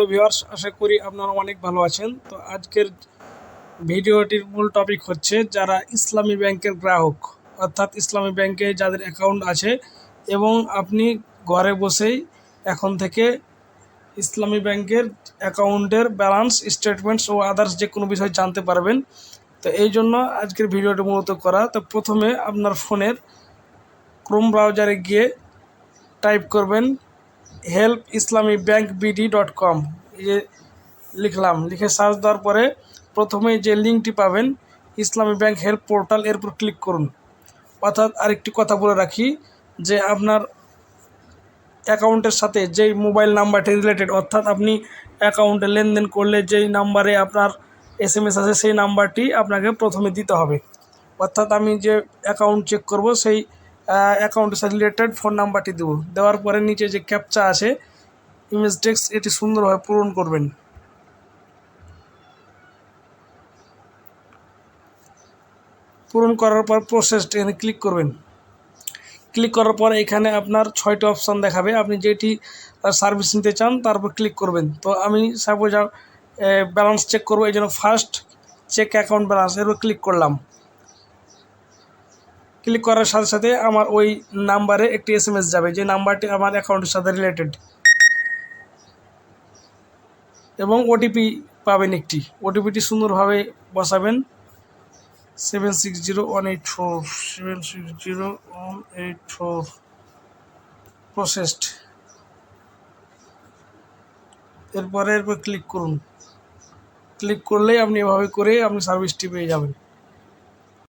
Hello viewers, আশা করি আপনারা অনেক ভালো আছেন। তো আজকের ভিডিওটির মূল টপিক হচ্ছে যারা ইসলামী ব্যাংকের গ্রাহক, অর্থাৎ ইসলামী ব্যাংকে যাদের অ্যাকাউন্ট আছে এবং আপনি ঘরে বসেই এখন থেকে ইসলামী ব্যাংকের অ্যাকাউন্টের ব্যালেন্স স্টেটমেন্টস ও আদার্স যে কোনো বিষয় জানতে পারবেন। তো এই জন্য আজকের ভিডিওটি মূলত করা। তো প্রথমে আপনার ফোনের ক্রোম ব্রাউজারে গিয়ে টাইপ করবেন হেল্প ইসলামী ব্যাংক বিডি ডট কম যে লিখলাম, লিখে সার্চ দেওয়ার পরে প্রথমে যে লিঙ্কটি পাবেন ইসলামী ব্যাংক হেল্প পোর্টাল এর উপর ক্লিক করুন। অর্থাৎ আরেকটি কথা বলে রাখি যে আপনার অ্যাকাউন্টের সাথে যেই মোবাইল নাম্বারটি রিলেটেড অর্থাৎ আপনি অ্যাকাউন্টে লেনদেন করলে যেই নাম্বারে আপনার এস এম এস আছে, সেই নাম্বারটি আপনাকে প্রথমে দিতে হবে। অর্থাৎ আমি যে অ্যাকাউন্ট চেক করব, সেই অ্যাকাউন্টের সাথে রিলেটেড ফোন নাম্বারটি দেবো। দেওয়ার পরে নিচে যে ক্যাপচা আছে ইমেজ টেক্সট এটি সুন্দরভাবে পূরণ করবেন। পূরণ করার পর প্রসেস এখানে ক্লিক করবেন। ক্লিক করার পর এখানে আপনার ছয়টি অপশান দেখাবে। আপনি যেটি সার্ভিস নিতে চান তারপর ক্লিক করবেন। তো আমি সাপোজ ব্যালেন্স চেক করব। এই জন্য ফার্স্ট চেক অ্যাকাউন্ট ব্যালেন্স এর উপর ক্লিক করলাম। ক্লিক করার সাথে সাথে আমার ওই নাম্বারে একটি এস যাবে। যে নাম্বারটি আমার অ্যাকাউন্টের সাথে রিলেটেড এবং ওটিপি পাবেন একটি। ওটিপিটি সুন্দরভাবে বসাবেন। Seven six zero one eight four seven six zero one eight four processed এরপরে এরপর ক্লিক করুন। ক্লিক করলেই আপনি এভাবে করে আপনি সার্ভিসটি পেয়ে যাবেন।